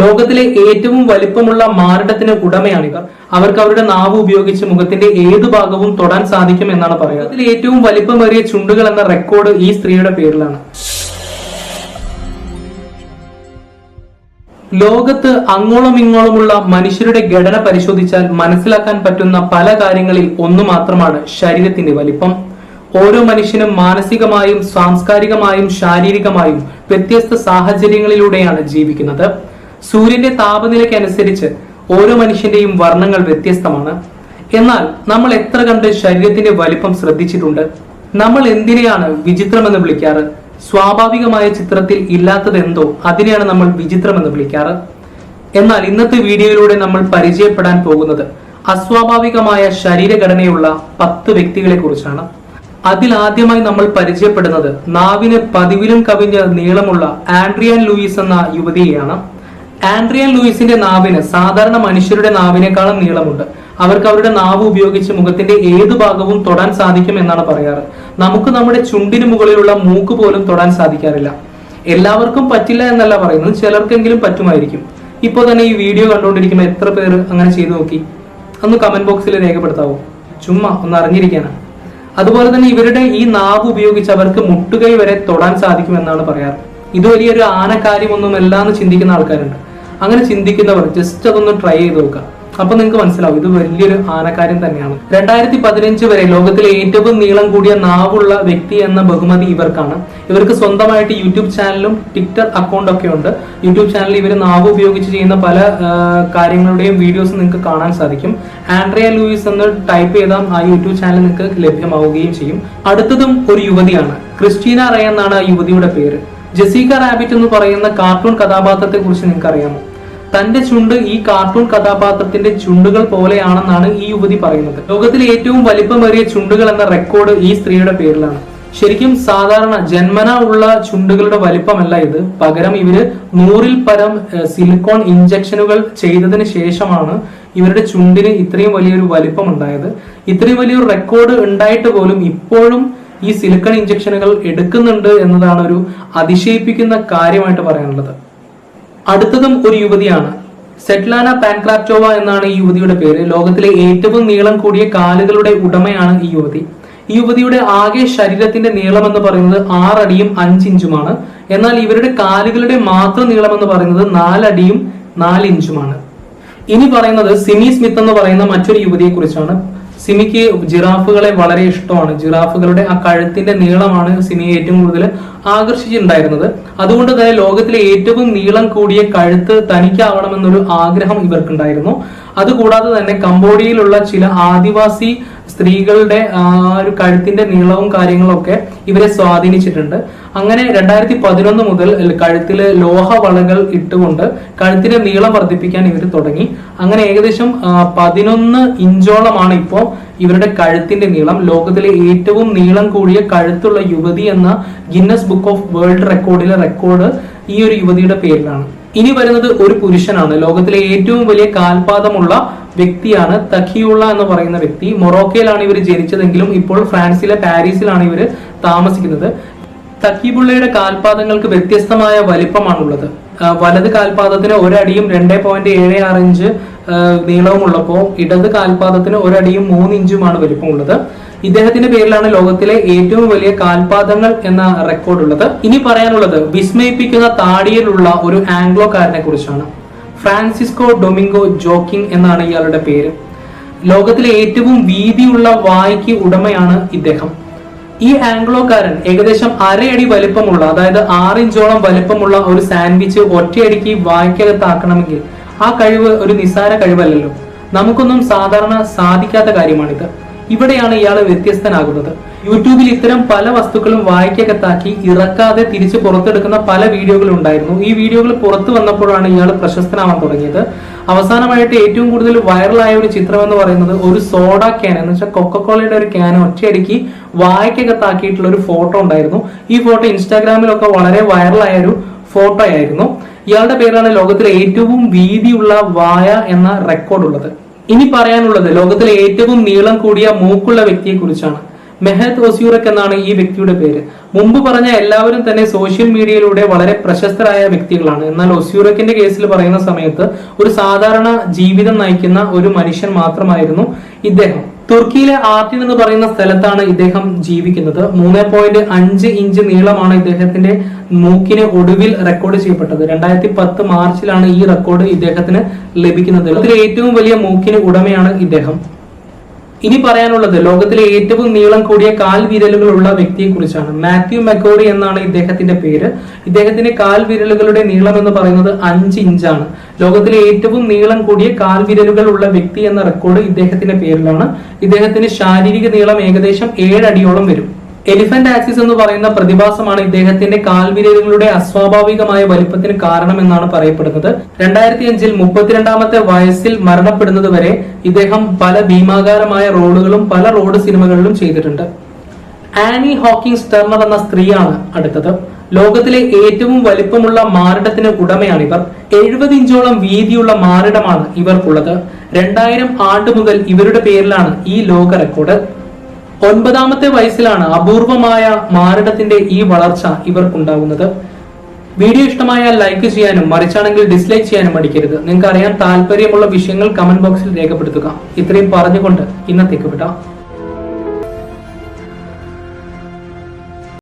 ലോകത്തിലെ ഏറ്റവും വലിപ്പമുള്ള മാരടത്തിന് ഉടമയാണിവർ അവർക്ക് അവരുടെ നാവ് ഉപയോഗിച്ച് മുഖത്തിന്റെ ഏതു ഭാഗവും തൊടാൻ സാധിക്കും എന്നാണ് പറയുന്നത് അതിൽ ഏറ്റവും വലിപ്പമേറിയ ചുണ്ടുകൾ എന്ന റെക്കോർഡ് ഈ സ്ത്രീയുടെ പേരിലാണ്. ലോകത്ത് അങ്ങോളം ഇങ്ങോളമുള്ള മനുഷ്യരുടെ ഘടന പരിശോധിച്ചാൽ മനസ്സിലാക്കാൻ പറ്റുന്ന പല കാര്യങ്ങളിൽ ഒന്നു മാത്രമാണ് ശരീരത്തിന്റെ വലിപ്പം. ഓരോ മനുഷ്യനും മാനസികമായും സാംസ്കാരികമായും ശാരീരികമായും വ്യത്യസ്ത സാഹചര്യങ്ങളിലൂടെയാണ് ജീവിക്കുന്നത്. സൂര്യന്റെ താപനിലയ്ക്കനുസരിച്ച് ഓരോ മനുഷ്യന്റെയും വർണങ്ങൾ വ്യത്യസ്തമാണ്. എന്നാൽ നമ്മൾ എത്ര കണ്ട് ശരീരത്തിന്റെ വലിപ്പം ശ്രദ്ധിച്ചിട്ടുണ്ട്? നമ്മൾ എന്തിനെയാണ് വിചിത്രമെന്ന് വിളിക്കാറ്? സ്വാഭാവികമായ ചിത്രത്തിൽ ഇല്ലാത്തതെന്തോ അതിനെയാണ് നമ്മൾ വിചിത്രമെന്ന് വിളിക്കാറ്? എന്നാൽ ഇന്നത്തെ വീഡിയോയിലൂടെ നമ്മൾ പരിചയപ്പെടാൻ പോകുന്നത് അസ്വാഭാവികമായ ശരീരഘടനയുള്ള പത്ത് വ്യക്തികളെ കുറിച്ചാണ്. അതിലാദ്യമായി നമ്മൾ പരിചയപ്പെടുന്നത് നാവിന് പതിവിലും കവിഞ്ഞ നീളമുള്ള ആൻഡ്രിയൻ ലൂയിസ് എന്ന യുവതിയെയാണ്. ആൻഡ്രിയാൻ ലൂയിസിന്റെ നാവിന് സാധാരണ മനുഷ്യരുടെ നാവിനേക്കാളും നീളമുണ്ട്. അവർക്ക് അവരുടെ നാവ് ഉപയോഗിച്ച് മുഖത്തിന്റെ ഏത് ഭാഗവും തൊടാൻ സാധിക്കും എന്നാണ് പറയാറ്. നമുക്ക് നമ്മുടെ ചുണ്ടിന് മുകളിലുള്ള മൂക്ക് പോലും തൊടാൻ സാധിക്കാറില്ല. എല്ലാവർക്കും പറ്റില്ല എന്നല്ല പറയുന്നത് ചിലർക്കെങ്കിലും പറ്റുമായിരിക്കും. ഇപ്പോൾ തന്നെ ഈ വീഡിയോ കണ്ടുകൊണ്ടിരിക്കുമ്പോൾ എത്ര പേർ അങ്ങനെ ചെയ്തു നോക്കി? ഒന്ന് കമന്റ് ബോക്സിൽ രേഖപ്പെടുത്താവോ? ചുമ്മാ ഒന്ന് അറിഞ്ഞിരിക്കാനാണ് അതുപോലെ തന്നെ ഇവരുടെ ഈ നാവ് ഉപയോഗിച്ച് അവർക്ക് മുട്ടുകൈ വരെ തൊടാൻ സാധിക്കുമെന്നാണ് പറയാറ്. ഇത് വലിയൊരു ആനക്കാര്യമൊന്നുമല്ല എന്ന് ചിന്തിക്കുന്ന ആൾക്കാരുണ്ട്. അങ്ങനെ ചിന്തിക്കുന്നവർ ജസ്റ്റ് അതൊന്ന് ട്രൈ ചെയ്ത് നോക്കുക. അപ്പൊ നിങ്ങൾക്ക് മനസ്സിലാവും ഇത് വലിയൊരു ആനക്കാര്യം തന്നെയാണ്. രണ്ടായിരത്തി പതിനഞ്ച് വരെ ലോകത്തിലെ ഏറ്റവും നീളം കൂടിയ നാവുള്ള വ്യക്തി എന്ന ബഹുമതി ഇവർക്കാണ്. ഇവർക്ക് സ്വന്തമായിട്ട് യൂട്യൂബ് ചാനലും ട്വിറ്റർ അക്കൗണ്ട് ഒക്കെ ഉണ്ട്. യൂട്യൂബ് ചാനലിൽ ഇവർ നാവ് ഉപയോഗിച്ച് ചെയ്യുന്ന പല കാര്യങ്ങളുടെയും വീഡിയോസ് നിങ്ങൾക്ക് കാണാൻ സാധിക്കും. ആൻഡ്രിയ ലൂയിസ് എന്ന് ടൈപ്പ് ചെയ്താൽ ആ യൂട്യൂബ് ചാനൽ നിങ്ങൾക്ക് ലഭ്യമാവുകയും ചെയ്യും. അടുത്തതും ഒരു യുവതിയാണ്. ക്രിസ്റ്റീന റേ എന്നാണ് ആ യുവതിയുടെ പേര്. ജസീക റാബിറ്റ് എന്ന് പറയുന്ന കാർട്ടൂൺ കഥാപാത്രത്തെ കുറിച്ച് നിങ്ങൾക്ക് അറിയാമോ? തന്റെ ചുണ്ട് ഈ കാർട്ടൂൺ കഥാപാത്രത്തിന്റെ ചുണ്ടുകൾ പോലെയാണെന്നാണ് ഈ യുവതി പറയുന്നത്. ലോകത്തിലെ ഏറ്റവും വലിപ്പമേറിയ ചുണ്ടുകൾ എന്ന റെക്കോർഡ് ഈ സ്ത്രീയുടെ പേരിലാണ്. ശരിക്കും സാധാരണ ജന്മന ഉള്ള ചുണ്ടുകളുടെ വലിപ്പമല്ല ഇത്. പകരം ഇവർ നൂറിൽ പരം സിലിക്കോൺ ഇഞ്ചക്ഷനുകൾ ചെയ്തതിന് ശേഷമാണ് ഇവരുടെ ചുണ്ടിന് ഇത്രയും വലിയൊരു വലിപ്പം ഉണ്ടായത് ഇത്രയും വലിയൊരു റെക്കോർഡ് ഉണ്ടായിട്ട് പോലും ഇപ്പോഴും ഈ സിലിക്കൺ ഇഞ്ചക്ഷനുകൾ എടുക്കുന്നുണ്ട് എന്നതാണ് ഒരു അതിശയിപ്പിക്കുന്ന കാര്യമായിട്ട് പറയാനുള്ളത്. അടുത്തതും ഒരു യുവതിയാണ്. സെറ്റ്ലാന പാൻക്രാപ്റ്റോവ എന്നാണ് ഈ യുവതിയുടെ പേര്. ലോകത്തിലെ ഏറ്റവും നീളം കൂടിയ കാലുകളുടെ ഉടമയാണ് ഈ യുവതി. ഈ യുവതിയുടെ ആകെ ശരീരത്തിന്റെ നീളം എന്ന് പറയുന്നത് ആറടിയും അഞ്ചിഞ്ചുമാണ്. എന്നാൽ ഇവരുടെ കാലുകളുടെ മാത്രം നീളം എന്ന് പറയുന്നത് നാലടിയും നാലിഞ്ചുമാണ്. ഇനി പറയുന്നത് സിമി സ്മിത്ത് എന്ന് പറയുന്ന മറ്റൊരു യുവതിയെ കുറിച്ചാണ് സിമിക്ക് ജിറാഫുകളെ വളരെ ഇഷ്ടമാണ്. ജിറാഫുകളുടെ ആ കഴുത്തിന്റെ നീളമാണ് സിമിയെ ഏറ്റവും കൂടുതൽ ആകർഷിച്ചിട്ടുണ്ടായിരുന്നത്. അതുകൊണ്ട് തന്നെ ലോകത്തിലെ ഏറ്റവും നീളം കൂടിയ കഴുത്ത് തനിക്കാവണമെന്നൊരു ആഗ്രഹം ഇവർക്കുണ്ടായിരുന്നു. അതുകൂടാതെ തന്നെ കംബോഡിയയിലുള്ള ചില ആദിവാസി സ്ത്രീകളുടെ ആ ഒരു കഴുത്തിന്റെ നീളവും കാര്യങ്ങളൊക്കെ ഇവരെ സ്വാധീനിച്ചിട്ടുണ്ട്. അങ്ങനെ രണ്ടായിരത്തി പതിനൊന്ന് മുതൽ കഴുത്തിൽ ലോഹ വളകൾ ഇട്ടുകൊണ്ട് കഴുത്തിന്റെ നീളം വർദ്ധിപ്പിക്കാൻ ഇവർ തുടങ്ങി. അങ്ങനെ ഏകദേശം പതിനൊന്ന് ഇഞ്ചോളമാണ് ഇപ്പോ ഇവരുടെ കഴുത്തിന്റെ നീളം. ലോകത്തിലെ ഏറ്റവും നീളം കൂടിയ കഴുത്തുള്ള യുവതി എന്ന ഗിന്നസ് ബുക്ക് ഓഫ് വേൾഡ് റെക്കോർഡിലെ റെക്കോർഡ് ഈ ഒരു യുവതിയുടെ പേരിലാണ്. ഇനി വരുന്നത് ഒരു പുരുഷനാണ്. ലോകത്തിലെ ഏറ്റവും വലിയ കാൽപാദമുള്ള വ്യക്തിയാണ് തഖിയുള്ള എന്ന് പറയുന്ന വ്യക്തി. മൊറോക്കയിലാണ് ഇവർ ജനിച്ചതെങ്കിലും ഇപ്പോൾ ഫ്രാൻസിലെ പാരീസിലാണ് ഇവർ താമസിക്കുന്നത്. തഖീബുള്ളയുടെ കാൽപാദങ്ങൾക്ക് വ്യത്യസ്തമായ വലിപ്പമാണുള്ളത്. വലത് കാൽപാദത്തിന് ഒരടിയും രണ്ടേ പോയിന്റ് ഏഴ് ആറ് ഇഞ്ച് നീളവുമുള്ളപ്പോൾ ഇടത് കാൽപാദത്തിന് ഒരടിയും മൂന്ന് ഇഞ്ചുമാണ് വലിപ്പമുള്ളത്. ഇദ്ദേഹത്തിന്റെ പേരിലാണ് ലോകത്തിലെ ഏറ്റവും വലിയ കാൽപാദങ്ങൾ എന്ന റെക്കോർഡ് ഉള്ളത്. ഇനി പറയാനുള്ളത് വിസ്മയിപ്പിക്കുന്ന താടിയിലുള്ള ഒരു ആംഗ്ലോക്കാരനെ കുറിച്ചാണ്. ഫ്രാൻസിസ്കോ ഡൊമിംഗോ ജോക്കിംഗ് എന്നാണ് ഇയാളുടെ പേര്. ലോകത്തിലെ ഏറ്റവും വീതിയുള്ള വായ്ക്ക് ഉടമയാണ് ഇദ്ദേഹം. ഈ ആംഗ്ലോക്കാരൻ ഏകദേശം അരയടി വലിപ്പമുള്ള അതായത് ആറിഞ്ചോളം വലിപ്പമുള്ള ഒരു സാൻഡ്വിച്ച് ഒറ്റയടിക്ക് വായ്ക്കകത്താക്കണമെങ്കിൽ ആ കഴിവ് ഒരു നിസ്സാര കഴിവല്ലല്ലോ. നമുക്കൊന്നും സാധാരണ സാധിക്കാത്ത കാര്യമാണിത്. ഇവിടെയാണ് ഇയാൾ വ്യത്യസ്തനാകുന്നത്. യൂട്യൂബിൽ ഇത്തരം പല വസ്തുക്കളും വായിക്കകത്താക്കി ഇറക്കാതെ തിരിച്ച് പുറത്തെടുക്കുന്ന പല വീഡിയോകൾ ഉണ്ടായിരുന്നു. ഈ വീഡിയോകൾ പുറത്തു വന്നപ്പോഴാണ് ഇയാൾ പ്രശസ്തനാവാൻ തുടങ്ങിയത്. അവസാനമായിട്ട് ഏറ്റവും കൂടുതൽ വൈറലായ ഒരു ചിത്രം എന്ന് പറയുന്നത് ഒരു സോഡ ക്യാൻ എന്ന് വെച്ചാൽ കൊക്കക്കോളയുടെ ഒരു ക്യാൻ ഒറ്റയടിക്ക് വായിക്കകത്താക്കിയിട്ടുള്ള ഒരു ഫോട്ടോ ഉണ്ടായിരുന്നു. ഈ ഫോട്ടോ ഇൻസ്റ്റാഗ്രാമിലൊക്കെ വളരെ വൈറലായ ഒരു ഫോട്ടോ ആയിരുന്നു ഇയാളുടെ പേരാണ് ലോകത്തിലെ ഏറ്റവും വീതിയുള്ള വായ എന്ന റെക്കോർഡ് ഉള്ളത്. ഇനി പറയാനുള്ളത് ലോകത്തിലെ ഏറ്റവും നീളം കൂടിയ മൂക്കുള്ള വ്യക്തിയെ കുറിച്ചാണ് മെഹദ് ഒസ്യൂറക് എന്നാണ് ഈ വ്യക്തിയുടെ പേര്. മുമ്പ് പറഞ്ഞ എല്ലാവരും തന്നെ സോഷ്യൽ മീഡിയയിലൂടെ വളരെ പ്രശസ്തരായ വ്യക്തികളാണ്. എന്നാൽ ഒസ്യൂറക്കിന്റെ കേസിൽ പറയുന്ന സമയത്ത് ഒരു സാധാരണ ജീവിതം നയിക്കുന്ന ഒരു മനുഷ്യൻ മാത്രമായിരുന്നു ഇദ്ദേഹം. തുർക്കിയിലെ ആർട്ടിൻ എന്ന് പറയുന്ന സ്ഥലത്താണ് ഇദ്ദേഹം ജീവിക്കുന്നത്. മൂന്ന് പോയിന്റ് അഞ്ച് ഇഞ്ച് നീളമാണ് ഇദ്ദേഹത്തിന്റെ മൂക്കിന് ഒടുവിൽ റെക്കോർഡ് ചെയ്യപ്പെട്ടത്. രണ്ടായിരത്തി പത്ത് മാർച്ചിലാണ് ഈ റെക്കോർഡ് ഇദ്ദേഹത്തിന് ലഭിക്കുന്നത്. അതിൽ ഏറ്റവും വലിയ മൂക്കിന് ഉടമയാണ് ഇദ്ദേഹം. ഇനി പറയാനുള്ളത് ലോകത്തിലെ ഏറ്റവും നീളം കൂടിയ കാൽ വിരലുകളുള്ള വ്യക്തിയെ കുറിച്ചാണ് മാത്യു മെക്കോറി എന്നാണ് ഇദ്ദേഹത്തിന്റെ പേര്. ഇദ്ദേഹത്തിന്റെ കാൽ വിരലുകളുടെ നീളം എന്ന് പറയുന്നത് അഞ്ച് ഇഞ്ചാണ്. ലോകത്തിലെ ഏറ്റവും നീളം കൂടിയ കാൽ വിരലുകൾ ഉള്ള വ്യക്തി എന്ന റെക്കോർഡ് ഇദ്ദേഹത്തിന്റെ പേരിലാണ്. ഇദ്ദേഹത്തിന്റെ ശാരീരിക നീളം ഏകദേശം ഏഴടിയോളം വരും. എലിഫന്റ് ആക്സിസ് എന്ന് പറയുന്ന പ്രതിഭാസമാണ് ഇദ്ദേഹത്തിന്റെ കാൽവിരലുകളുടെ അസ്വാഭാവികമായ വലിപ്പത്തിന് കാരണമെന്നാണ് പറയപ്പെടുന്നത്. രണ്ടായിരത്തി അഞ്ചിൽ മുപ്പത്തിരണ്ടാമത്തെ വയസ്സിൽ മരണപ്പെടുന്നത് വരെ ഇദ്ദേഹം പല ഭീമാകാരമായ റോളുകളും പല റോഡ് സിനിമകളിലും ചെയ്തിട്ടുണ്ട്. ആനി ഹോക്കിംഗ്സ് സ്റ്റെർണർ എന്ന സ്ത്രീയാണ് അടുത്തത്. ലോകത്തിലെ ഏറ്റവും വലിപ്പമുള്ള മാറിടത്തിന് ഉടമയാണ് ഇവർ എഴുപത് ഇഞ്ചോളം വീതിയുള്ള മാറിടമാണ് ഇവർക്കുള്ളത്. രണ്ടായിരം ആണ്ട് മുതൽ ഇവരുടെ പേരിലാണ് ഈ ലോക റെക്കോർഡ്. ഒൻപതാമത്തെ വയസ്സിലാണ് അപൂർവമായ മാരടത്തിന്റെ ഈ വളർച്ച ഇവർക്കുണ്ടാകുന്നത്. വീഡിയോ ഇഷ്ടമായാൽ ലൈക്ക് ചെയ്യാനും മറിച്ചാണെങ്കിൽ ഡിസ്ലൈക്ക് ചെയ്യാനും മടിക്കരുത്. നിങ്ങൾക്ക് അറിയാൻ താല്പര്യമുള്ള വിഷയങ്ങൾ കമന്റ് ബോക്സിൽ രേഖപ്പെടുത്തുക. ഇത്രയും പറഞ്ഞുകൊണ്ട് ഇന്നത്തേക്ക് വിടാം.